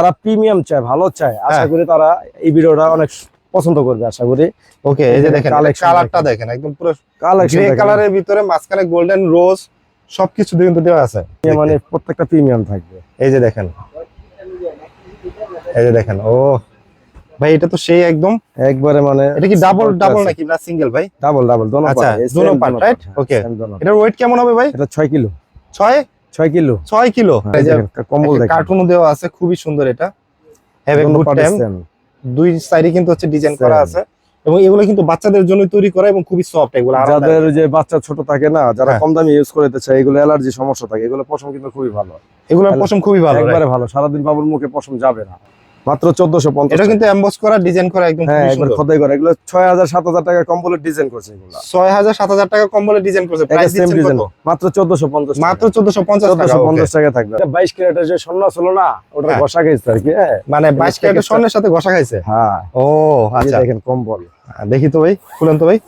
তারা প্রিমিয়াম চায় ভালো চায়। আশা হ্যাঁ। করি তারা এই ভিডিওটা অনেক পছন্দ করবে আশা করি। ওকে এই যে দেখেন কালারটা দেখেন। একদম পুরো কালেকশন গ্রে কালারের ভিতরে মাঝখানে গোল্ডেন রোজ সবকিছু কিন্তু দেওয়া আছে। মানে প্রত্যেকটা প্রিমিয়াম থাকবে। এই যে দেখেন এই যে দেখেন ও ভাই এটা তো সেই একদম একবারে মানে এটা কি ডাবল ডাবল নাকি না সিঙ্গেল ভাই? ডাবল ডাবল দোনো পার্ট আচ্ছা, দোনো part, right? Okay. এটার ওয়েট কেমন হবে ভাই? এটা 6 কিলো। ছয় 6 কিলো? ছয় কিলো। কম্বল দেখেন। কার্টুনও দেওয়া আছে খুবই সুন্দর এটা। হ্যাভ এ গুড টাইম দুই সাইডে কিন্তু হচ্ছে ডিজাইন করা আছে। এবং এগুলো কিন্তু বাচ্চাদের জন্য তৈরি করা এবং খুবই সফট এগুলো যাদের যে বাচ্চা ছোট থাকে না যারা হ্যাঁ। কম দামি ইউজ করতে চায় এগুলো অ্যালার্জি সমস্যা থাকে। এগুলো পশম কিন্তু খুবই ভালো। এগুলোর পশম খুবই ভালো একবারে ভালো। সারাদিন বাবুর মুখে পশম যাবে না। মাত্র 1450 এটা কিন্তু এমবস করা ডিজাইন করা একদম হ্যাঁ একবার খোদাই করে। এগুলো 6000 7000 টাকা কম্বলের ডিজাইন করছে এগুলো। ছয় হাজার হাজার টাকা কম্বলে ডিজাইন করছে। প্রাইস সেম ডিজাইন কত? মাত্র 1450 মাত্র চোদ্দশো পঞ্চাশ টাকা okay। 1450 টাকা থাকবে। 22 ক্যারেটের যে স্বর্ণ ছিল না ওটা হ্যাঁ। বসা গেছে আর কি হ্যাঁ। মানে বাইশ এটা ক্যারেটের স্বর্ণের সাথে ঘষা খাইছে? হ্যাঁ। ও আচ্ছা। দেখেন কম্বল। দেখি তো ভাই খুলেন তো ভাই।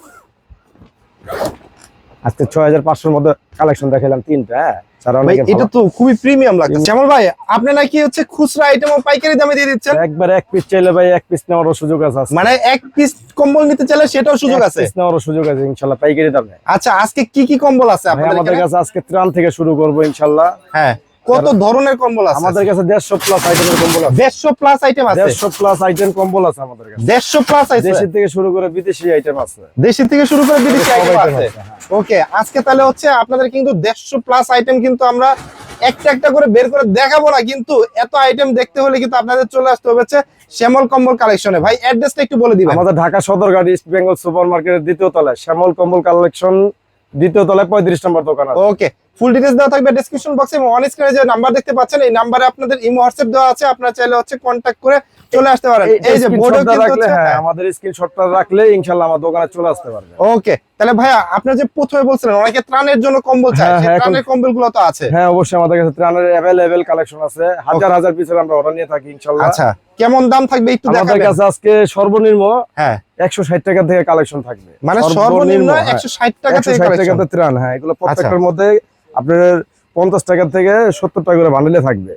আজকে 6500 এর মধ্যে কালেকশন দেখালাম তিনটা হ্যাঁ। এটা তো খুবই প্রিমিয়াম লাগছে। শ্যামল ভাই আপনি নাকি হচ্ছে খুচরা আইটেম পাইকারি দামে দিয়ে দিচ্ছেন? একবার এক পিস চাইলে ভাই এক পিস নেওয়ারও সুযোগ আছে মানে এক পিস কম্বল নিতে চাইলে সেটাও সুযোগ আছে? নেওয়ারও সুযোগ আছে ইনশাআল্লাহ পাইকারি দামে। আচ্ছা আজকে কি কি কম্বল আছে আমাদের কাছে আজকে ত্রাণ থেকে শুরু করব ইনশাআল্লাহ হ্যাঁ কত ধরনের কম্বল আছে? আমাদের কাছে 150 প্লাস আইটেমের কম্বল আছে। প্লাস আইটেম আছে? 150 প্লাস আইটেম কম্বল আছে আমাদের কাছে। দেড়শো প্লাস আইটেম দেশি থেকে শুরু করে বিদেশি আইটেম আছে। দেশি থেকে শুরু করে বিদেশি আইটেম আছে? আছে, হ্যাঁ। ওকে আজকে তাহলে হচ্ছে আপনাদের কিন্তু দেড়শো প্লাস আইটেম কিন্তু আমরা একটা একটা করে বের করে দেখাবো না কিন্তু এত আইটেম দেখতে হলে কিন্তু আপনাদের চলে আসতে হবে হচ্ছে শ্যামল কম্বল কালেকশনে ভাই অ্যাড্রেসটা একটু বলে দিবেন। আমাদের ঢাকা সদরঘাট ইস্ট বেঙ্গল সুপার মার্কেটের দ্বিতীয় তলায় শ্যামল কম্বল কালেকশন দ্বিতীয় তলায় পঁয়ত্রিশ নম্বর দোকান আছে। ওকে ফুল ডিটেলস দেওয়া থাকবে ডেসক্রিপশন বক্সে এবং অন স্ক্রিনে যে নাম্বার দেখতে পাচ্ছেন এই নাম্বারে আপনাদের ইমো হোয়াটসঅ্যাপ দেওয়া আছে। আপনারা চাইলে হচ্ছে কন্ট্যাক্ট করে চলে আসতে পারেন। এই যে বোর্ডও কিন্তু হ্যাঁ আমাদের স্ক্রিনশটটা রাখলে ইনশাআল্লাহ আমার দোকানে চলে আসতে পারবে। ওকে তাহলে ভাইয়া আপনি যে প্রথমে বলছিলেন অনেকে ত্রাণের জন্য কম্বল চায়। হ্যাঁ, সেই হ্যাঁ, ত্রাণের কম্বলগুলো তো আছে। হ্যাঁ অবশ্যই আমাদের কাছে ত্রাণের অ্যাভেলেবেল কালেকশন আছে। হাজার হাজার পিসের আমরা অর্ডার নিয়ে থাকি ইনশাআল্লাহ আচ্ছা কেমন দাম থাকবে একটু দেখাবেন? আমাদের কাছে আজকে সর্বনিম্ন হ্যাঁ। একশো ষাট টাকা থেকে কালেকশন থাকবে। মানে সর্বনিম্ন হ্যাঁ। একশো ষাট টাকা থেকে collection। টাকাতে ত্রাণ হ্যাঁ এগুলো আচ্ছা। প্রত্যেকটার মধ্যে আপনার পঞ্চাশ টাকা থেকে সত্তর টাকা করে বান্ডেলে থাকবে।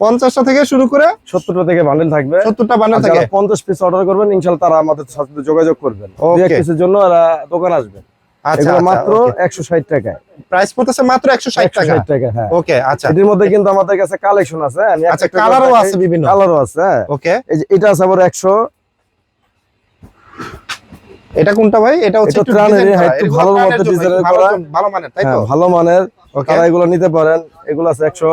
পঞ্চাশটা থেকে শুরু করে সত্তরটা থেকে বান্ডেল থাকবে। সত্তরটা বান্ডেল যারা থাকে। পঞ্চাশ পিস অর্ডার করবেন ইনশাল্লাহ তারা আমাদের সাথে যোগাযোগ করবেন। জন্য দোকান আসবে। আচ্ছা মাত্র একশো ষাট টাকায়। প্রাইস পড়তেছে মাত্র একশো ষাট টাকা। টাকা হ্যাঁ। ওকে আচ্ছা। এটির মধ্যে কিন্তু আমাদের কাছে কালেকশন আছে আচ্ছা কালারও আছে বিভিন্ন। কালারও আছে হ্যাঁ। ওকে এটা আছে আবার একশো। এটা কোনটা ভাই? এটা হচ্ছে হ্যাঁ, ভালো মানের তাই তো? ভালো মানের। ওকে তারা এগুলো নিতে পারেন। এগুলো আছে একশো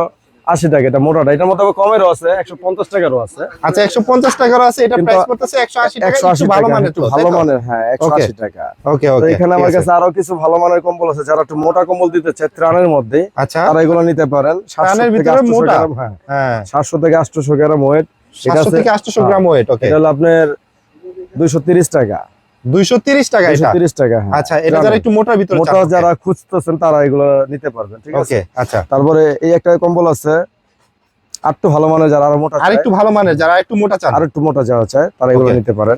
আশি টাকা এটা মোটাটা। এটার আবার কমেরও আছে একশো পঞ্চাশ টাকারও আছে। আচ্ছা একশো পঞ্চাশ টাকার আছে এটা প্রাইস পড়তেছে একশো আশি টাকা ভালো মানের ভালো মানের হ্যাঁ একশো আশি টাকা। ওকে ওকে এখানে আমার কাছে আরও কিছু ভালো মানের কম্বল আছে যারা একটু মোটা কম্বল দিতে চায় ত্রাণের মধ্যে আচ্ছা। তারা এগুলো নিতে পারেন। ত্রাণের ভিতরে মোটা? হ্যাঁ। হ্যাঁ। সাতশো থেকে আটশো গ্রাম ওয়েট সাতশো থেকে আটশো গ্রাম ওয়েট ওকে এটা হলো আপনার দুইশো তিরিশ টাকা। টাকা এটা। টাকা হ্যাঁ। আচ্ছা এটা যারা একটু মোটার ভিতরে মোটা যারা খুঁজতেছেন তারা এগুলো নিতে পারবেন ঠিক আছে? ওকে আচ্ছা। তারপরে এই একটা কম্বল আছে আর একটু ভালো মানের যারা আরও মোটা আর একটু ভালো মানের যারা একটু মোটা চান। আর একটু মোটা যারা চায় তারা এগুলো নিতে পারেন।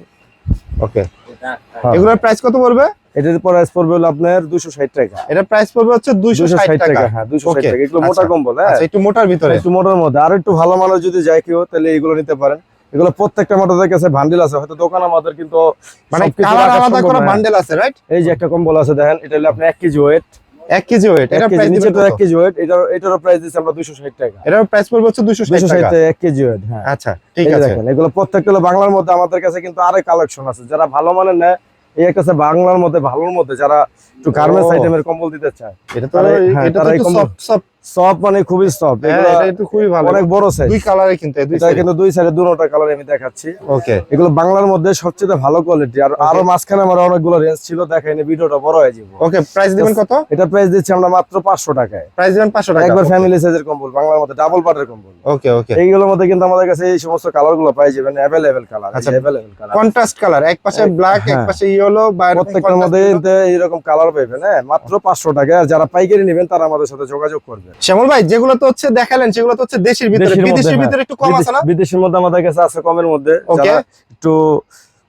ওকে। হ্যাঁ। এগুলোর প্রাইস কত পড়বে? এটার প্রাইস পড়বে হলো আপনার দুশো ষাট টাকা। এটা প্রাইস পড়বে হচ্ছে টাকা। হ্যাঁ টাকা। এগুলো মোটা আচ্ছা। কম্বল হ্যাঁ। একটু মোটার ভিতরে। একটু মোটার মধ্যে। আর একটু ভালো মানের যদি যায় কেউ তাহলে এগুলো নিতে পারেন। এগুলো প্রত্যেকটা মোটরদের কাছে ভান্ডিল আছে। হয়তো দোকান আমাদের কিন্তু মানে কালার আলাদা করা বান্ডেল আছে রাইট এই যে একটা কম্বল আছে দেখেন এটা হলো আপনার এক কেজি ওয়েট এক কেজি ওয়েট এটা প্রাইস নিচে দিবেন তো এক কেজি ওয়েট এটার এটারও প্রাইস দিচ্ছি আমরা দুশো ষাট টাকা। এটার প্রাইস পড়বে হচ্ছে দুইশো ষাট দুশো ষাট টাকা টাকা এক কেজি ওয়েট হ্যাঁ। আচ্ছা ঠিক আছে। দেখেন এগুলো প্রত্যেকটা হলো বাংলার মধ্যে আমাদের কাছে কিন্তু আরও কালেকশন আছে। যারা ভালো মানের নেয় এই একটা আছে বাংলার মধ্যে ভালোর মধ্যে যারা একটু গার্মেন্টস আইটেমের কম্বল দিতে চায়। এটা তো হ্যাঁ, এটা তো soft। সব মানে খুবই সফট হ্যাঁ, এটা একটু খুবই ভালো। অনেক বড় সাইজ দুই কালারে কিন্তু দুই এটা কিন্তু দুই সাইডে দুটোটা কালার আমি দেখাচ্ছি। ওকে এগুলো বাংলার মধ্যে সবচেয়ে ভালো কোয়ালিটি আর আরও মাঝখানে আমার অনেকগুলো রেঞ্জ ছিল দেখাইনি ভিডিওটা বড় হয়ে যাবে। ওকে প্রাইস দিবেন কত? এটা প্রাইস দিচ্ছি আমরা মাত্র পাঁচশো টাকায়। প্রাইস দিবেন পাঁচশো টাকা। একবার ফ্যামিলি সাইজের কম্বল বাংলার মধ্যে ডাবল পার্টের কম্বল। ওকে ওকে এইগুলোর মধ্যে কিন্তু আমাদের কাছে এই সমস্ত কালারগুলো পাই যাবেন অ্যাভেলেবেল কালার আচ্ছা। অ্যাভেলেবেল কালার কন্ট্রাস্ট কালার এক পাশে ব্ল্যাক এক হ্যাঁ। পাশে ইয়েলো বা এরকম প্রত্যেকটার মধ্যে এইরকম কালার হ্যাঁ? মাত্র পাঁচশো টাকা। আর যারা পাইকারি নেবেন তারা আমাদের সাথে যোগাযোগ করবেন শ্যামল ভাই যেগুলো তো হচ্ছে দেখালেন সেগুলো তো হচ্ছে দেশের ভিতরে। বিদেশের হ্যাঁ। ভিতরে একটু কম আছে না? বিদেশের মধ্যে আমাদের কাছে আছে কমের মধ্যে। একটু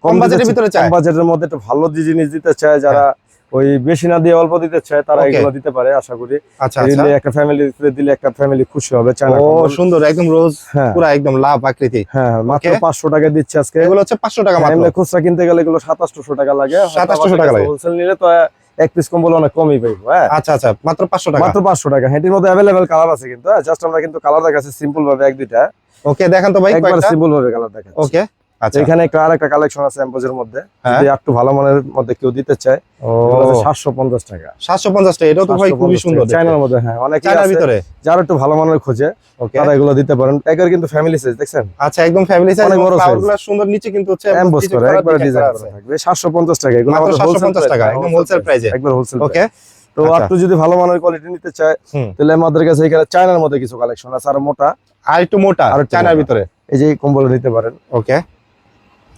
কম বাজেটের ভিতরে কম বাজেটের মধ্যে একটু ভালো জিনিস দিতে চায় যারা ওই বেশি না দিয়ে অল্প দিতে চায় তারা এগুলো দিতে পারে আশা করি। আচ্ছা আচ্ছা। দিলে একটা ফ্যামিলি দিলে একটা ফ্যামিলি খুশি হবে চায়না ও সুন্দর একদম রোজ হ্যাঁ। পুরো একদম লাভ আকৃতি। হ্যাঁ মাত্র Okay. পাঁচশো টাকা দিচ্ছে আজকে। এগুলো হচ্ছে পাঁচশো টাকা মাত্র। খুচরা কিনতে গেলে এগুলো সাতাশশো টাকা লাগে। 2700 টাকা লাগে। হোলসেল নিলে তো এক পিস কম্বল অনেক কমই পাইবো হ্যাঁ? আচ্ছা আচ্ছা মাত্র পাঁচশো টাকা। মাত্র পাঁচশো টাকা। হেঁটির মধ্যে অ্যাভেলেবেল কালার আছে কিন্তু জাস্ট আমরা কিন্তু কালার দেখাচ্ছি সিম্পল ভাবে এক দুইটা। ওকে দেখেন তো ভাই একবার সিম্পল ভাবে কালার দেখেন ওকে এখানে একটা আরেকটা কালেকশন আছে এম্পোজের মধ্যে। হ্যাঁ। যদি একটু ভালো মানের মধ্যে কেউ দিতে চায় সাতশো পঞ্চাশ টাকা। সাতশো পঞ্চাশ টাকা এটাও তো ভাই খুবই সুন্দর। চায়নার মধ্যে হ্যাঁ অনেক চায়নার ভিতরে? যারা একটু ভালো মানের খোঁজে তারা এগুলো দিতে পারেন। একের কিন্তু ফ্যামিলি সাইজ দেখছেন? আচ্ছা একদম ফ্যামিলি সাইজ অনেক বড়। গুলো সুন্দর নিচে কিন্তু হচ্ছে করে একবার ডিজাইন থাকবে। সাতশো পঞ্চাশ টাকা এগুলো আমাদের wholesale 750 টাকা, একদম wholesale একবার হোলসেল ওকে তো আচ্ছা। একটু যদি ভালো মানের কোয়ালিটি নিতে চায় তাহলে আমাদের কাছে এখানে চায়নার মধ্যে কিছু কালেকশন আছে আর মোটা। আর একটু মোটা আর একটু চায়নার ভিতরে। এই যে কম্বল নিতে পারেন। ওকে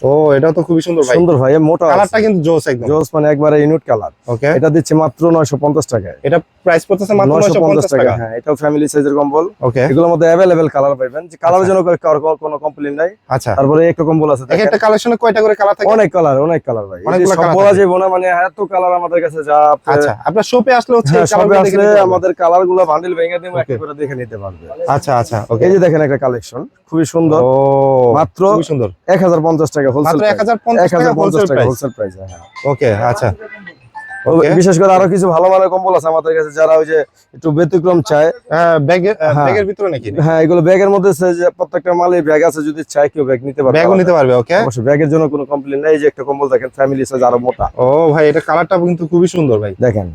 ও এটাও তো খুবই সুন্দর ভাই। সুন্দর ভাই মোটা কালারটা কিন্তু জোস একদম। জোস মানে একবারে ইউনিট কালার। ওকে এটা দিচ্ছে মাত্র নয়শো পঞ্চাশ টাকায়। এটা প্রাইস পড়তেছে মাত্র নয়শো নয়শো পঞ্চাশ টাকা। টাকা। হ্যাঁ এটাও ফ্যামিলি সাইজের কম্বল। ওকে এগুলোর মধ্যে অ্যাভেলেবেল কালার পাইবেন। যে কালারের আচ্ছা। জন্য কোনো- কমপ্লেন নাই। আচ্ছা। তারপরে একটা কম্বল আছে এক একটা কালেকশনে কয়টা করে কালার থাকে? অনেক কালার অনেক কালার ভাই। এই সব বলা যাবে না মানে এত কালার আমাদের কাছে যা আচ্ছা আপনার শপে আসলে হচ্ছে হ্যাঁ, গুলো দেখে আসলে আমাদের কালারগুলো বান্ডিল ভেঙে দিব একটা করে দেখে নিতে পারবে। আচ্ছা আচ্ছা ওকে এই যে দেখেন একটা কালেকশন খুবই সুন্দর। ও মাত্র খুবই সুন্দর। এক হাজার পঞ্চাশ টাকা হোলসেল টাকা হোলসেল প্রাইস হ্যাঁ। ওকে আচ্ছা। বিশেষ করে আরও কিছু ভালো মানের কম্বল আছে আমাদের কাছে যারা ওই যে একটু ব্যতিক্রম চায়। ব্যাগের হ্যাঁ। ভিতরে নাকি? হ্যাঁ এগুলো ব্যাগের মধ্যে প্রত্যেকটা মালে ব্যাগ আছে যদি চায় কেউ ব্যাগ নিতে পারবে। ব্যাগও নিতে পারবে ওকে অবশ্যই ব্যাগের জন্য কোনো কমপ্লেন নাই। এই যে একটা কম্বল দেখেন ফ্যামিলি সাইজ আরও মোটা। ও ভাই এটা কালারটা কিন্তু খুবই সুন্দর ভাই। দেখেন।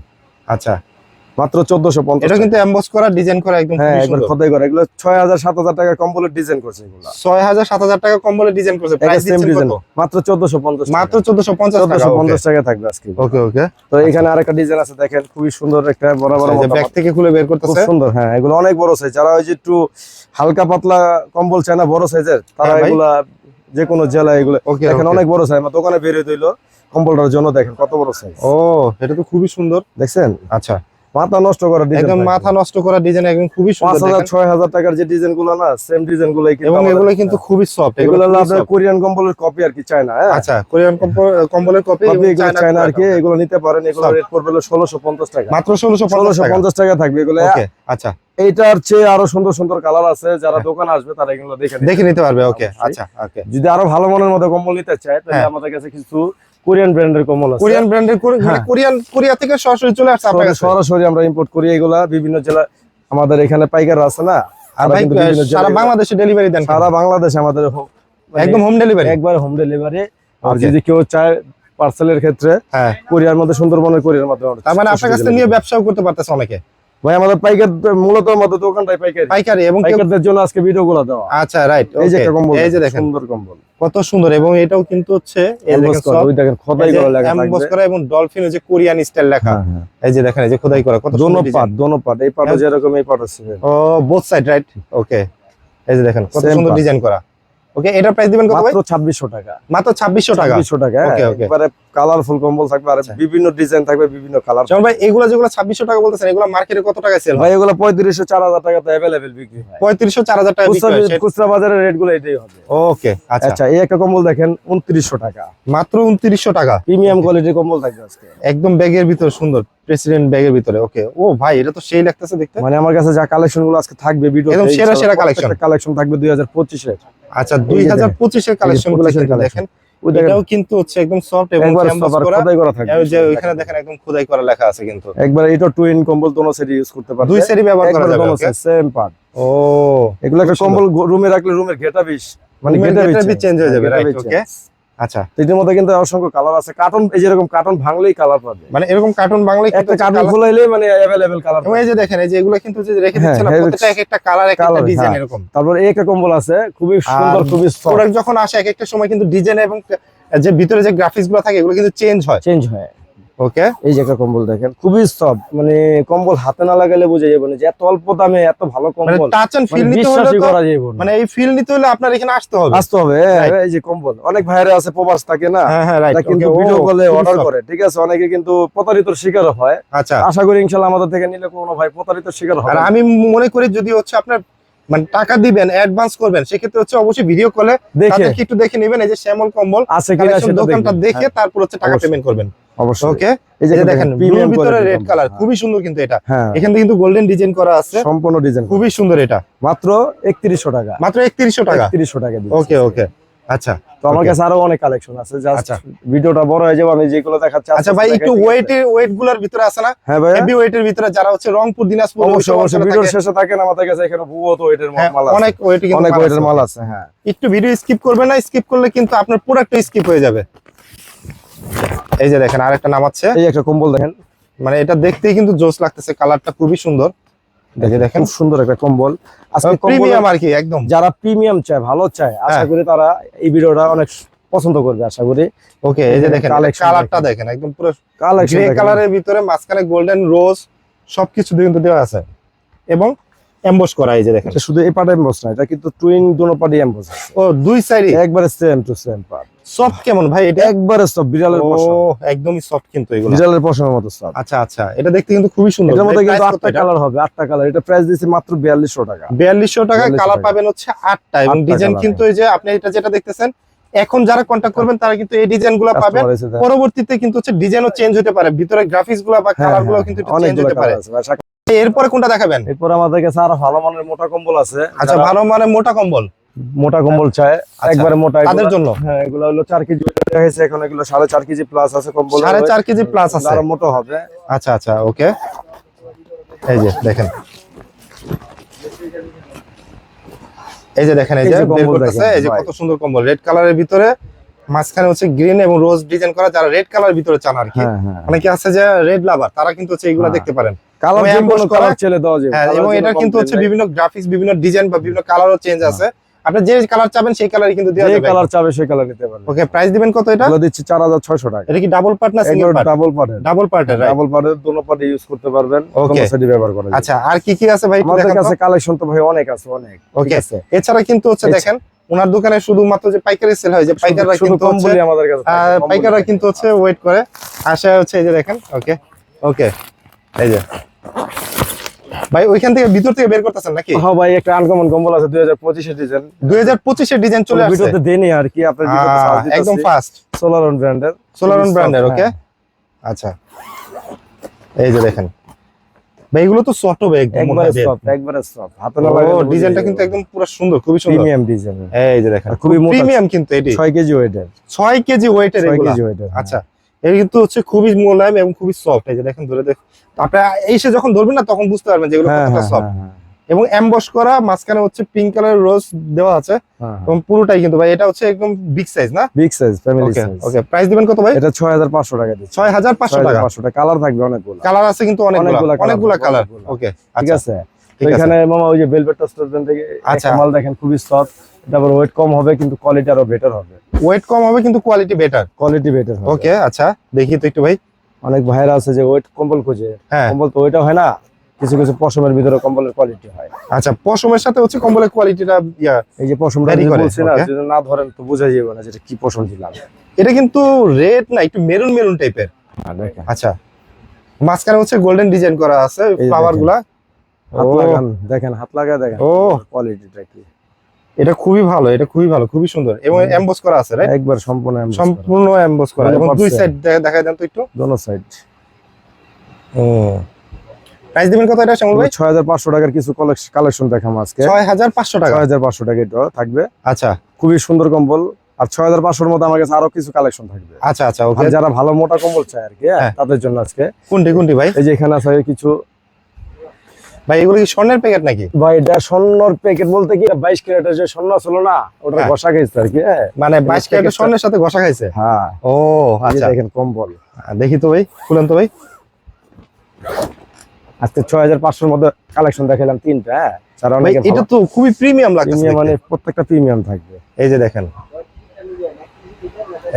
আচ্ছা। মাত্র চোদ্দশো পঞ্চাশ এটা কিন্তু এমবস করা ডিজাইন করা একদম হ্যাঁ একবার খোদাই করে। এগুলো টাকা কম্বলের ডিজাইন করছে এগুলো। ছয় হাজার টাকা কম্বলে ডিজাইন করছে। প্রাইস সেম ডিজাইন মাত্র চোদ্দশো পঞ্চাশ মাত্র চোদ্দশো পঞ্চাশ টাকা চোদ্দশো পঞ্চাশ টাকা থাকবে আজকে ওকে ওকে তো এখানে আরেকটা ডিজাইন আছে দেখেন খুবই সুন্দর একটা বড় বড় ব্যাগ থেকে খুলে বের খুব সুন্দর হ্যাঁ এগুলো অনেক বড় সাইজ যারা ওই যে একটু হালকা পাতলা কম্বল চায় না বড় সাইজের তারা হ্যাঁ এগুলা যে কোনো জেলায় এগুলো দেখেন অনেক বড় সাইজ আমার দোকানে বেরিয়ে দিলো কম্বলটার জন্য দেখেন কত বড় সাইজ ও এটা তো খুবই সুন্দর। দেখছেন? আচ্ছা। মাথা নষ্ট করা ডিজাইন একদম মাথা নষ্ট করা ডিজাইন একদম খুবই সুন্দর। হাজার দেখেন। ছয় হাজার টাকার যে ডিজাইনগুলো না সেম ডিজাইনগুলো এবং এগুলো কিন্তু খুবই সফট এগুলো আপনার কোরিয়ান কম্বলের কপি আর কি হ্যাঁ? আচ্ছা কোরিয়ান কম্বলের কপি এগুলো আর কি এগুলো নিতে পারেন এগুলো রেট পড়বে ষোলোশো পঞ্চাশ টাকা। মাত্র ষোলোশো ষোলোশো পঞ্চাশ টাকা থাকবে এগুলো ওকে আচ্ছা। এইটার চেয়ে আরও সুন্দর সুন্দর কালার আছে যারা দোকান আসবে তারা এগুলো দেখে দেখে নিতে পারবে ওকে আচ্ছা ওকে যদি আরও ভালো মনের মধ্যে কম্বল নিতে চায় তাহলে হ্যাঁ। আমাদের কাছে কিছু কোরিয়ান ব্র্যান্ডের কম্বল আছে। কোরিয়ান ব্র্যান্ডের হ্যাঁ। কোরিয়ান কোরিয়া থেকে সরাসরি চলে আসছে আপনার কাছে? সরাসরি আমরা ইম্পোর্ট করি এগুলা। বিভিন্ন জেলা আমাদের এখানে পাইকার আছে না? আর সারা বাংলাদেশে ডেলিভারি দেন সারা বাংলাদেশ আমাদের মানে একদম হোম ডেলিভারি একবার হোম ডেলিভারি আর যদি কেউ চায় পার্সেলের ক্ষেত্রে হ্যাঁ। কোরিয়ার মধ্যে সুন্দরবনের কোরিয়ার মাধ্যমে তার মানে আপনার কাছ নিয়ে ব্যবসাও করতে পারতেছে অনেকে? ভাই আমাদের পাইকার মূলত আমাদের দোকানটাই পাইকারি। পাইকারি এবং পাইকারদের জন্য আজকে ভিডিও গুলো দেওয়া। আচ্ছা রাইট এই যে কম্বল এই যে দেখেন সুন্দর কম্বল। কত সুন্দর এবং এটাও কিন্তু হচ্ছে ওই দেখেন খোদাই করা লেখা এমবস করা এবং ডলফিন যে কোরিয়ান স্টাইল লেখা। হ্যাঁ হ্যাঁ। এই যে দেখেন এই যে খোদাই করা কত দোনো। পার্ট দোনো পার্ট এই পার্টও হ্যাঁ। যেরকম এই পার্টও সেম ও বোথ সাইড রাইট ওকে এই যে দেখেন কত সুন্দর ডিজাইন করা। ওকে এটার প্রাইস দিবেন কত ভাই? মাত্র ছাব্বিশশো টাকা। মাত্র 2600 টাকা। ছাব্বিশশো টাকা Okay, হ্যাঁ। okay. একবারে কালারফুল কম্বল থাকবে আর আচ্ছা। বিভিন্ন ডিজাইন থাকবে বিভিন্ন কালার যেমন ভাই এগুলো যেগুলো 2600 টাকা বলতেছেন এগুলো মার্কেটে কত টাকায় সেল ভাই এগুলো পঁয়ত্রিশশো চার হাজার টাকা তো অ্যাভেলেবেল বিক্রি হয়। 3500 4000 টাকা বিক্রি হয়। খুচরা- বাজারের রেটগুলো এটাই হবে। ওকে আচ্ছা। আচ্ছা এই একটা কম্বল দেখেন উনত্রিশশো টাকা। মাত্র 2900 টাকা। প্রিমিয়াম কোয়ালিটির কম্বল থাকবে আজকে। একদম ব্যাগের ভিতর সুন্দর প্রেসিডেন্ট ব্যাগের ভিতরে ওকে ও ভাই এটা তো সেই লাগতেছে দেখতে। মানে আমার কাছে যা কালেকশনগুলো আজকে থাকবে ভিডিও একদম সেরা সেরা collection। কালেকশন থাকবে দুই হাজার পঁচিশের আচ্ছা দুই হাজার 2025 এর কালেকশনগুলো 25 এর কিন্তু দেখেন। এটাও কিন্তু হচ্ছে একদম সফট এবং খোদাই করা থাকে এই যে ওইখানে দেখেন একদম খোদাই করা লেখা আছে কিন্তু। একবার এটা টুইন কম্বল দোনো সেট ইউজ করতে পারবে। দুই সেরি ব্যবহার করা যাবে ওকে সেম পার্ট ও এগুলো একটা। কম্বল রুমে রাখলে রুমের ঘেটা বিশ মানে ঘেটা বিশ চেঞ্জ হয়ে যাবে, রাইট change। আচ্ছা। এটার মধ্যে কিন্তু অসংখ্য কালার আছে। কার্টন এই যেরকম কার্টন ভাঙলেই কালার পাবে। মানে এরকম কার্টুন ভাঙলেই একটা কার্টন মানে কালার এই যে দেখেন এই যে এগুলো কিন্তু যে রেখে হ্যাঁ, দিচ্ছে না হ্যাঁ, প্রত্যেকটা এক একটা কালার এক একটা ডিজাইন হ্যাঁ। এরকম। তারপর এই একটা কম্বল আছে খুবই সুন্দর খুবই প্রোডাক্ট যখন আসে এক একটা সময় কিন্তু ডিজাইন এবং যে ভিতরে যে গ্রাফিক্সগুলো থাকে এগুলো কিন্তু চেঞ্জ হয়। চেঞ্জ হয়। ওকে? এই যে একটা কম্বল দেখেন খুবই সফট মানে কম্বল হাতে না লাগালে বোঝা যাবে না যে এত অল্প দামে এত ভালো মানে কম্বল। টাচ এন্ড ফিল নিতে হলে করা যাবে মানে এই ফিল নিতে হলে আপনার এখানে আসতে হবে। আসতে হবে এই যে কম্বল অনেক ভাইরা আছে প্রবাস থাকে না হ্যাঁ হ্যাঁ তারা কিন্তু ভিডিও কলে অর্ডার করে ঠিক আছে? অনেকে কিন্তু প্রতারিত শিকার হয়। আচ্ছা। আশা করি ইনশাল্লাহ আমাদের থেকে নিলে কোনো ভাই প্রতারিত শিকার হবে আর আমি মনে করি যদি হচ্ছে আপনার মানে টাকা দিবেন অ্যাডভান্স করবেন সেক্ষেত্রে হচ্ছে অবশ্যই ভিডিও কলে দেখে। তাদেরকে একটু দেখে নেবেন এই যে শ্যামল কম্বল আছে কিনা সেটা দোকানটা দেখে। তারপর হচ্ছে টাকা পেমেন্ট করবেন। অবশ্যই। ওকে এই এই যে দেখেন ব্লুর ভিতরে রেড কালার খুবই সুন্দর কিন্তু এটা। হ্যাঁ। এখান কিন্তু গোল্ডেন ডিজাইন করা আছে। সম্পূর্ণ ডিজাইন খুবই সুন্দর এটা। মাত্র একত্রিশশো টাকা। মাত্র টাকা? টাকা ওকে ওকে আচ্ছা। তো আমার কাছে আরও অনেক কালেকশন আছে। জাস্ট আচ্ছা। ভিডিওটা বড় হয়ে যাবে আমি যেগুলো দেখাচ্ছি আচ্ছা ভাই একটু ওয়েট ওয়েটগুলার ভিতরে আছে না? হ্যাঁ ভাই হেভি ওয়েটের ভিতরে যারা হচ্ছে রংপুর দিনাজপুর অবশ্যই অবশ্যই। ভিডিওর শেষে থাকেন আমাদের কাছে এখানে বহুত ওয়েটের হ্যাঁ, মাল আছে। অনেক ওয়েট অনেক ওয়েটের মাল আছে হ্যাঁ। একটু ভিডিও স্কিপ করবেন না স্কিপ করলে কিন্তু আপনার প্রোডাক্ট স্কিপ হয়ে যাবে। এই যে দেখেন আরেকটা নামাচ্ছে। এই একটা কম্বল দেখেন। মানে এটা দেখতেই কিন্তু জোস লাগতেছে কালারটা খুবই সুন্দর। যে দেখেন। খুব সুন্দর একটা কম্বল। আজকে প্রিমিয়াম আর কি একদম। যারা প্রিমিয়াম চায় ভালো চায় আশা হ্যাঁ। করি তারা এই ভিডিওটা অনেক পছন্দ করবে আশা করি। ওকে এই যে দেখেন কালারটা দেখেন। একদম পুরো গ্রে কালারের ভিতরে মাঝখানে গোল্ডেন রোজ সবকিছু কিন্তু দেওয়া আছে। এবং এমবস করা এই যে দেখেন। শুধু এই পার্ট এমবস না এটা কিন্তু টুইন দুনো পার্টি এমবস ও দুই সাইডে একবারে same to same part soft কেমন ভাই এটা? একবারে সব বিড়ালের ও পশম একদমই সফট কিন্তু এগুলো। বিড়ালের পশমের মতো সব আচ্ছা আচ্ছা এটা দেখতে কিন্তু খুবই সুন্দর। এটার মধ্যে কিন্তু আটটা কালার হবে আটটা কালার এটা প্রাইস দিয়েছে মাত্র বিয়াল্লিশশো টাকা। বিয়াল্লিশশো টাকা কালার পাবেন হচ্ছে আটটা। এবং ডিজাইন কিন্তু এই যে আপনি এটা যেটা দেখতেছেন এখন যারা কন্ট্যাক্ট করবেন তারা কিন্তু এই ডিজাইনগুলো পাবেন। পরবর্তীতে কিন্তু হচ্ছে ডিজাইনও চেঞ্জ হতে পারে। ভিতরে গ্রাফিক্সগুলো বা হ্যাঁ, কালারগুলো হ্যাঁ, কিন্তু চেঞ্জ হতে পারে। করি- এরপরে কোনটা দেখাবেন? এরপর আমাদের কাছে আরও ভালো মানের মোটা কম্বল আছে। আচ্ছা ভালো মানের মোটা কম্বল। মোটা কম্বল চায় আচ্ছা, একবারে মোটা তাদের জন্য? হ্যাঁ এগুলো হলো চার কেজি দেখা গেছে এখন এগুলো সাড়ে চার কেজি প্লাস আছে কম্বল সাড়ে চার কেজি প্লাস আছে। আরও মোটা হবে। আচ্ছা আচ্ছা ওকে। এই যে দেখেন। এই যে দেখেন এই যে বের করতেছে এই যে কত সুন্দর কম্বল। রেড কালারের ভিতরে মাঝখানে হচ্ছে গ্রিন এবং রোজ ডিজাইন করা যারা রেড কালার ভিতরে চান আর কি। হ্যাঁ হ্যাঁ। অনেকে আছে যে রেড লাভার তারা কিন্তু হচ্ছে এগুলো হ্যাঁ। দেখতে পারেন। কালার চেলে দেওয়া এবং এটা কিন্তু হচ্ছে বিভিন্ন গ্রাফিক্স বিভিন্ন ডিজাইন বা বিভিন্ন কালারও চেঞ্জ আছে। আপনি যে কালার চাবেন সেই কালারই কিন্তু দেওয়া যে কালার চাবে সেই কালার নিতে পারবে ওকে প্রাইস দিবেন কত এটা? এগুলো দিচ্ছি চার হাজার ছয়শো টাকা। এটা কি ডাবল পার্ট না সিঙ্গেল পার্ট ডাবল পার্টের ডাবল পার্টের রাইট ডাবল পার্টের দুটো পার্টে ইউজ করতে পারবেন. কোনো সাইডে ব্যবহার করা যাবে আচ্ছা আর কি কি আছে ভাই আমাদের কাছে কালেকশন তো ভাই অনেক আছে অনেক. আছে। এছাড়া কিন্তু হচ্ছে দেখেন ওনার দোকানে শুধুমাত্র যে পাইকারি সেল হয় যে পাইকাররা কিন্তু কম্বলই আমাদের কাছে পাইকাররা কিন্তু হচ্ছে ওয়েট করে। আসা হচ্ছে এই যে দেখেন ওকে ওকে এই যে। ভাই ওইখান থেকে ভিতর থেকে বের করতেছেন নাকি? হ্যাঁ ভাই একটা আনকমন কম্বল আছে দুই হাজার পঁচিশের ডিজাইন দুই হাজার পঁচিশের ডিজাইন চলে আসছে। ভিডিওতে দেনি আর কি আপনার একদম ফাস্ট সোলারন ব্র্যান্ডের সোলারন ব্র্যান্ডের ওকে আচ্ছা। এই যে দেখেন। ভাই এগুলো তো সফট হবে একদম একবারে সফট একবারে সফট হাতে না লাগে ডিজাইনটা কিন্তু একদম পুরো সুন্দর খুবই সুন্দর। প্রিমিয়াম ডিজাইন এই যে দেখেন খুবই। প্রিমিয়াম কিন্তু এটি। 6 কেজি ওয়েটের ছয় কেজি ওয়েটের 6 কেজি ওয়েটের আচ্ছা। এর কিন্তু হচ্ছে খুবই মোলায়েম এবং খুবই সফট এই যে দেখেন ধরে দেখ আপনি এসে যখন ধরবেন না তখন বুঝতে পারবেন যে এগুলো হ্যাঁ কতটা হ্যাঁ সফট হ্যাঁ এবং এমবস করা মাঝখানে হচ্ছে পিঙ্ক কালার রোজ দেওয়া আছে। হ্যাঁ এবং পুরোটাই কিন্তু ভাই এটা হচ্ছে একদম বিগ সাইজ না? Big size family size okay price দিবেন কত ভাই? এটা 6500 টাকা দিচ্ছি। ছয় হাজার পাঁচশো টাকা। 6500 টাকা। কালার থাকবে অনেকগুলো। কালার আছে কিন্তু অনেকগুলো। অনেকগুলা কালার। ওকে ঠিক আছে। এখানে মামা ওই যে বেলভেট রেস্টুরেন্ট থেকে আচ্ছা। মাল দেখেন খুবই সফট এটা ওয়েট কম হবে কিন্তু কোয়ালিটি আরও বেটার হবে। ওয়েট কম হবে কিন্তু quality better quality better okay আচ্ছা দেখি তো একটু ভাই। অনেক ভাইরা আছে যে ওয়েট কম্বল খোঁজে। হ্যাঁ। কম্বল তো ওইটা হয় না কিছু কিছু পশমের ভিতরে কম্বলের কোয়ালিটি হয়। আচ্ছা পশমের সাথে হচ্ছে কম্বলের কোয়ালিটিটা ইয়া এই যে পশমটা বলছি না যদি না ধরেন তো বোঝা যাবে না যেটা কি পশম দিলাম এটা কিন্তু রেড না একটু মেরুন মেরুন টাইপের আচ্ছা মাঝখানে হচ্ছে গোল্ডেন ডিজাইন করা আছে ফ্লাওয়ারগুলা। হাত লাগান দেখেন হাত লাগা দেখেন ও। কোয়ালিটিটা কি। এটা খুবই ভালো এটা খুবই ভালো খুবই সুন্দর। এবং। এমবস করা আছে রাইট একবার সম্পূর্ণ। সম্পূর্ণ এমবস করা। এবং দুই সাইড দেখা দেন তো একটু। দোনো সাইড ও। প্রাইস দিবেন কত এটা শ্যামল ভাই? ছয় হাজার পাঁচশো টাকার কিছু কালেকশন দেখাম আজকে। ছয় হাজার পাঁচশো টাকা। ছয় হাজার পাঁচশো টাকা এটা থাকবে। আচ্ছা। খুবই সুন্দর কম্বল। আর ছয় হাজার পাঁচশোর মধ্যে আমার কাছে আরও কিছু কালেকশন থাকবে। আচ্ছা আচ্ছা ওকে যারা ভালো মোটা কম্বল চায় আর কি হ্যাঁ, হ্যাঁ। তাদের জন্য আজকে। কোনটি কোনটি ভাই? এই যে এখানে আছে কিছু ভাই এগুলো কি স্বর্ণের প্যাকেট নাকি? ভাই এটা স্বর্ণর প্যাকেট বলতে কি বাইশ ক্যারেটের যে স্বর্ণ ছিল না ওটা হ্যাঁ। বসা গেছে আর কি হ্যাঁ। মানে বাইশ packet ক্যারেটের স্বর্ণের সাথে ঘষা খাইছে? হ্যাঁ। ও আচ্ছা। দেখেন কম্বল। দেখি তো ভাই খুলেন তো ভাই। আজকে ছয় হাজার পাঁচশোর মধ্যে কালেকশন দেখালাম তিনটা হ্যাঁ। এটা তো খুবই প্রিমিয়াম লাগছে মানে প্রত্যেকটা প্রিমিয়াম থাকবে। এই যে দেখেন।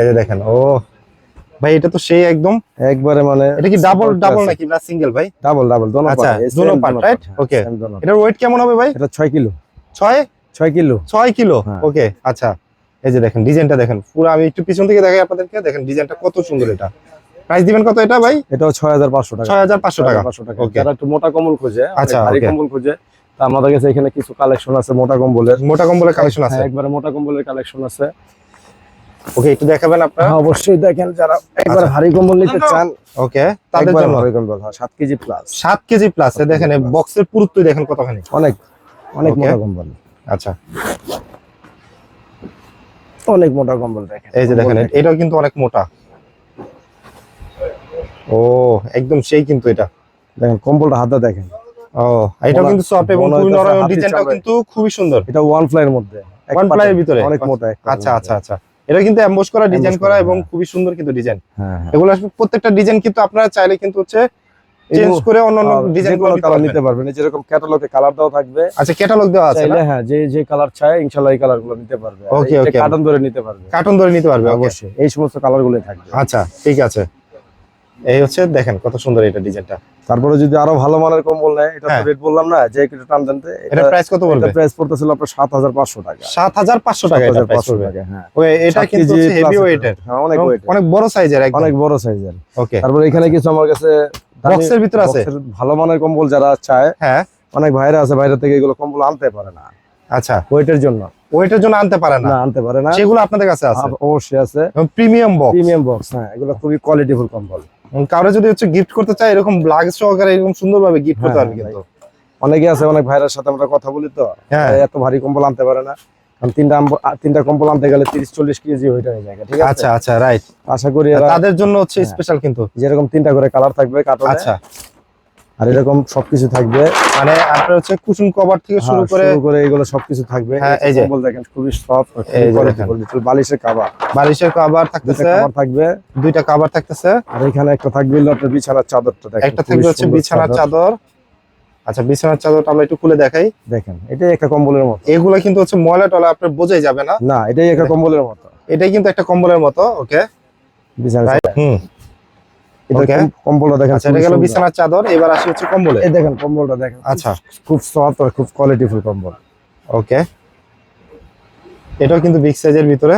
এই যে দেখেন ও। ভাই এটা তো সেই একদম একবারে মানে এটা কি ডাবল ডাবল নাকি না সিঙ্গেল ভাই? ডাবল ডাবল দোনো আচ্ছা, পার্ট, এই দোনো হ্যাঁ, same দোনো part। এটার ওয়েট কেমন হবে ভাই? এটা ছয় কিলো। ছয়? ছয় কিলো। ছয় কিলো? হ্যাঁ। ওকে আচ্ছা। এই যে দেখেন ডিজাইনটা দেখেন। পুরো আমি একটু পিছন থেকে দেখাই আপনাদেরকে। দেখেন ডিজাইনটা কত সুন্দর এটা। প্রাইস দিবেন কত এটা ভাই? এটা ছয় হাজার পাঁচশো টাকা। ছয় হাজার পাঁচশো টাকা। পাঁচশো টাকা। Okay. যারা একটু মোটা কম্বল খোঁজে আচ্ছা, আচ্ছা ভারী কম্বল খোঁজে আমাদের কাছে এখানে কিছু কালেকশন আছে মোটা কম্বলের। মোটা কম্বলের কালেকশন আছে। হ্যাঁ, একবারে মোটা কম্বলের কালেকশন আছে। ওকে একটু দেখাবেন আপনারা? হ্যাঁ অবশ্যই দেখেন যারা একবার আচ্ছা। ভারী কম্বল নিতে চান ওকে তাদের জন্য। ভারী কম্বল হ্যাঁ সাত কেজি প্লাস সাত কেজি প্লাস দেখেন বক্সের পুরুত্বই দেখেন কতখানি। অনেক অনেক মোটা কম্বল। আচ্ছা। অনেক মোটা কম্বল দেখেন। এই যে দেখেন এটাও কিন্তু অনেক মোটা। ও একদম সেই কিন্তু এটা। দেখেন কম্বলটা হাতে দেখেন। ও এটাও কিন্তু সফট এবং খুবই নরম ডিজাইনটাও কিন্তু খুবই সুন্দর। এটা ওয়ান ফ্লাই এর মধ্যে। পাটের, ভিতরে? অনেক মোটা আচ্ছা আচ্ছা আচ্ছা। এটা কিন্তু এমবোস করা ডিজাইন করা এবং হ্যাঁ। খুবই সুন্দর কিন্তু ডিজাইন হ্যাঁ হ্যাঁ। এগুলো প্রত্যেকটা ডিজাইন কিন্তু আপনারা চাইলে কিন্তু হচ্ছে চেঞ্জ করে অন্য অন্য ডিজাইনগুলো কালার নিতে পারবেন এই যেরকম ক্যাটালগে কালার দেওয়া থাকবে আচ্ছা ক্যাটালগ দেওয়া আছে হ্যাঁ যে যে কালার চায় ইনশাআল্লাহ এই কালারগুলো নিতে পারবে। ওকে ওকে কার্টন ধরে নিতে পারবে। কার্টুন ধরে নিতে পারবে অবশ্যই। এই সমস্ত কালারগুলো থাকবে। আচ্ছা ঠিক আছে। এই হচ্ছে দেখেন কত সুন্দর এটা ডিজাইনটা। তারপরে যদি আরও ভালো মানের কম্বল নেয় এটা হ্যাঁ। রেট বললাম না যে একটু টান জানতে এটা প্রাইস কত পড়বে প্রাইস পড়তেছিল আপনার সাত হাজার পাঁচশো টাকা। সাত হাজার পাঁচশো টাকা এটা প্রাইস 7500 পড়বে। হ্যাঁ। ওই এটা কিন্তু কেজি হেভি ওয়েটের হ্যাঁ অনেক ওয়েট অনেক বড় সাইজের একদম। অনেক বড় সাইজের ওকে। তারপরে এখানে কিছু আমার কাছে বক্সের ভিতরে আছে? ভালো মানের কম্বল যারা চায় হ্যাঁ। অনেক ভাইরা আছে বাইরে থেকে এগুলো কম্বল আনতে পারে না। আচ্ছা। ওয়েটের জন্য। ওয়েটের জন্য আনতে পারে না? না আনতে পারে না। সেগুলো আপনাদের কাছে আছে? অবশ্যই আছে। প্রিমিয়াম বক্স প্রিমিয়াম বক্স হ্যাঁ এগুলো খুবই কোয়ালিটিফুল কম্বল। কারও যদি হচ্ছে গিফট করতে চায় এরকম ব্লাগ সহকারে এরকম সুন্দরভাবে গিফট করতে হ্যাঁ, পারবে কিন্তু। অনেকে আছে অনেক ভাইরার সাথে আমরা কথা বলি তো। হ্যাঁ। এত ভারী কম্বল আনতে পারে না। তিনটা আম্ব- তিনটা কম্বল আনতে গেলে তিরিশ চল্লিশ কেজি ওইটা হয়ে যায় ঠিক আছে? আচ্ছা আচ্ছা রাইট আশা করি তাদের জন্য হচ্ছে হ্যাঁ। স্পেশাল কিন্তু। যেরকম তিনটা করে কালার থাকবে কাটা আচ্ছা। আর এরকম সবকিছু থাকবে। মানে আপনার হচ্ছে কুশন কভার থেকে হ্যাঁ, শুরু করে শুরু করে এগুলো সবকিছু থাকবে। হ্যাঁ, এই যে। দেখেন খুবই সফট এই যে বালিশের কাবার বালিশের কভার থাকতেছে। কাবার থাকবে। দুইটা কভার থাকতেছে। আর এখানে একটা থাকবে আপনার বিছানার চাদরটা দেখেন একটা থাকবে হচ্ছে বিছানার চাদর। আচ্ছা বিছানার চাদরটা আমরা একটু খুলে দেখাই। দেখেন এটাই একটা কম্বলের মতো। এগুলো কিন্তু হচ্ছে ময়লা টলা আপনার বোঝাই যাবে না। না এটাই একটা কম্বলের মতো। এটাই কিন্তু একটা কম্বলের মতো ওকে চাদর। হুম। কম্বলটা দেখেন আচ্ছা এটা গেল বিছানার চাদর এবার আসি হচ্ছে কম্বলে। এই দেখেন কম্বলটা দেখেন। আচ্ছা। খুব সফট আর খুব কোয়ালিটিফুল কম্বল। ওকে এটাও কিন্তু বিগ সাইজের ভিতরে।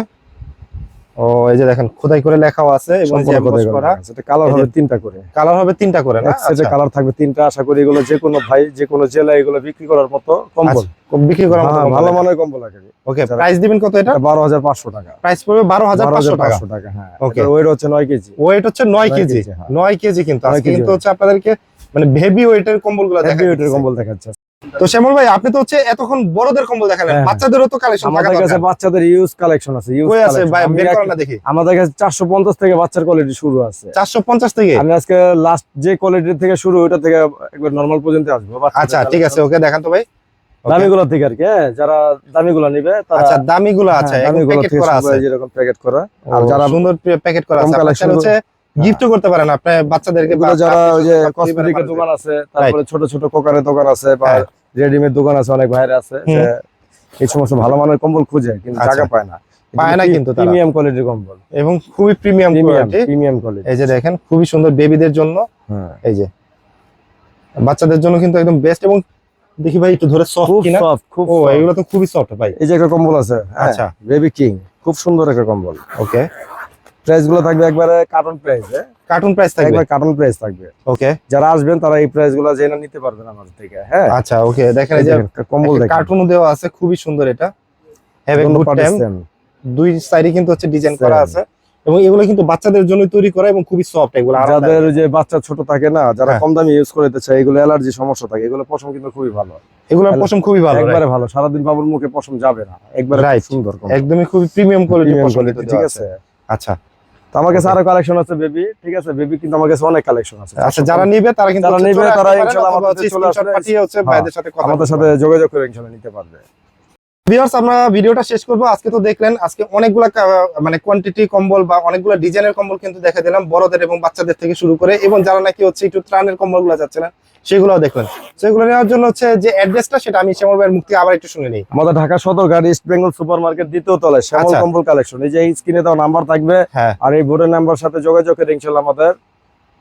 ও এই যে দেখেন খোদাই করে লেখাও আছে এবং যে emboss করে সেটা কালার হবে তিনটা করে। কালার হবে তিনটা করে না? সাইডে আচ্ছা। কালার থাকবে তিনটা আশা করি এগুলো যে কোনো ভাই যে কোনো জেলায় এগুলো বিক্রি করার মতো কম্বল। আচ্ছা, বিক্রি করার মতো হ্যাঁ, ভালো। মানের কম্বল আছে ওকে প্রাইস দিবেন কত এটা? বারো হাজার পাঁচশো টাকা। প্রাইস পড়বে বারো হাজার বারো পাঁচশো হাজার টাকা। পাঁচশো টাকা হ্যাঁ। Okay. ওয়েট হচ্ছে নয় কেজি। ওয়েট হচ্ছে নয় নয় কেজি। কেজি, হ্যাঁ। নয় কেজি কিন্তু। আজকে কিন্তু হচ্ছে আপনাদেরকে মানে হেভি ওয়েটের কম্বলগুলো হেভি ওয়েটের কম্বল দেখাচ্ছে। তো শ্যামল ভাই আপনি তো হচ্ছে এতক্ষণ বড়দের কম্বল দেখালেন হ্যাঁ। বাচ্চাদেরও তো কালেকশন আমাদের কাছে বাচ্চাদের ইউজ কালেকশন আছে ইউজ আছে ভাই বের করেন না দেখি। আমাদের কাছে চারশো পঞ্চাশ থেকে বাচ্চার কোয়ালিটি শুরু আছে। চারশো পঞ্চাশ থেকে? আমি আজকে লাস্ট যে কোয়ালিটি থেকে শুরু ওইটা থেকে একবার নর্মাল পর্যন্ত আসব। আচ্ছা ঠিক আছে ওকে দেখান তো ভাই. দামিগুলো থেকে আর কি হ্যাঁ, যারা দামিগুলো নিবে তারা আচ্ছা দামি গুলো আছে এখন প্যাকেট করা আছে। যেরকম প্যাকেট করা। আর যারা সুন্দর প্যাকেট করা আছে হচ্ছে গিফটও করতে পারেন আপনি বাচ্চাদেরকে যারা ওই যে কসমেটিকের দোকান আছে তারপরে ছোট ছোট কোকারের দোকান আছে বা হ্যাঁ। রেডিমেড দোকান আছে অনেক ভাইরা আছে এই সমস্ত ভালো মানের কম্বল খুঁজে কিন্তু আচ্ছা। জায়গা পায় না। পায় না কিন্তু প্রিমিয়াম কোয়ালিটির কম্বল। এবং খুবই premium premium quality premium quality এই যে দেখেন খুবই সুন্দর বেবিদের জন্য। হ্যাঁ। এই যে। বাচ্চাদের জন্য কিন্তু একদম বেস্ট এবং দেখি ভাই একটু ধরে সফট খুব কিনা? সফট খুব ও এগুলো তো খুবই সফট ভাই। এই যে একটা কম্বল আছে আচ্ছা। আচ্ছা। বেবি কিং খুব সুন্দর একটা কম্বল। ওকে প্রাইসগুলো থাকবে একবারে কার্টন প্রাইস কার্টুন প্রাইস থাকবে? একবার কার্টন প্রাইস থাকবে। ওকে যারা আসবেন তারা এই প্রাইসগুলো জেনে নিতে পারবেন আমাদের থেকে হ্যাঁ? আচ্ছা ওকে দেখেন এই যে কম্বল দেখেন। দেওয়া আছে খুবই সুন্দর এটা। হ্যাভ এ গুড টাইম দুই সাইডে কিন্তু হচ্ছে ডিজাইন করা আছে এবং এগুলো কিন্তু বাচ্চাদের জন্য তৈরি করা এবং খুবই সফট এগুলো। যাদের যে বাচ্চা ছোট থাকে না যারা হ্যাঁ। কম দামি ইউজ করতে চায় এগুলো অ্যালার্জি সমস্যা থাকে এগুলো পশম কিন্তু খুবই ভালো। এগুলো পশম খুবই ভালো একবারে ভালো সারাদিন বাবুর মুখে পশম যাবে না একবারে সুন্দর একদমই খুবই প্রিমিয়াম কোয়ালিটি পশম ঠিক আছে। আচ্ছা তো আমার কাছে আরও কালেকশন আছে বেবি ঠিক আছে বেবি কিন্তু আমার কাছে অনেক কালেকশন আছে। আচ্ছা যারা নিবে তারা কিন্তু যারা নিবে তারা ইনশাআল্লাহ আমাদের হ্যাঁ, ভাইদের সাথে কথা আমাদের সাথে যোগাযোগ করে ইনশাআল্লাহ নিতে পারবে। ভিউয়ার্স আমরা ভিডিওটা শেষ করব। আজকে তো দেখলেন আজকে অনেকগুলা মানে কোয়ান্টিটি কম্বল বা অনেকগুলা ডিজাইনের কম্বল কিন্তু দেখা দিলাম বড়দের এবং বাচ্চাদের থেকে শুরু করে এবং যারা নাকি হচ্ছে একটু ত্রাণের কম্বলগুলো যাচ্ছে না সেগুলোও দেখলেন। সেগুলো নেওয়ার জন্য হচ্ছে যে অ্যাড্রেসটা সেটা আমি শ্যামল ভাইয়ের মুক্তি আবার একটু শুনে নিই। আমাদের Dhaka Sadarghat east Bengal super market দ্বিতীয় তলায় শ্যামল আচ্ছা। কম্বল কালেকশন এই যে স্ক্রিনে দেওয়া নাম্বার থাকবে হ্যাঁ। আর এই বোর্ডের নাম্বার সাথে যোগাযোগ করে আমাদের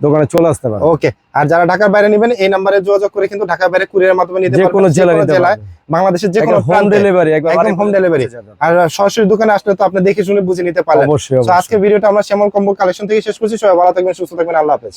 দোকানে চলে আসতে পারে ওকে আর যারা ঢাকার বাইরে নেবেন এই নাম্বারে যোগাযোগ করে কিন্তু ঢাকার বাইরে কুরিয়ারের মাধ্যমে নিতে যে পারবেন কোনো জেলা যে কোনো নিতে জেলায় বাংলাদেশের যে কোনো হোম ডেলিভারি একবার একদম হোম যাবে। আর সরাসরি দোকানে আসলে তো আপনি দেখে শুনে বুঝে নিতে পারবেন অবশ্যই আজকে ভিডিওটা আমরা শ্যামল কম্বল কালেকশন থেকে শেষ করছি। সবাই ভালো থাকবেন সুস্থ থাকবেন। আল্লাহ হাফেজ।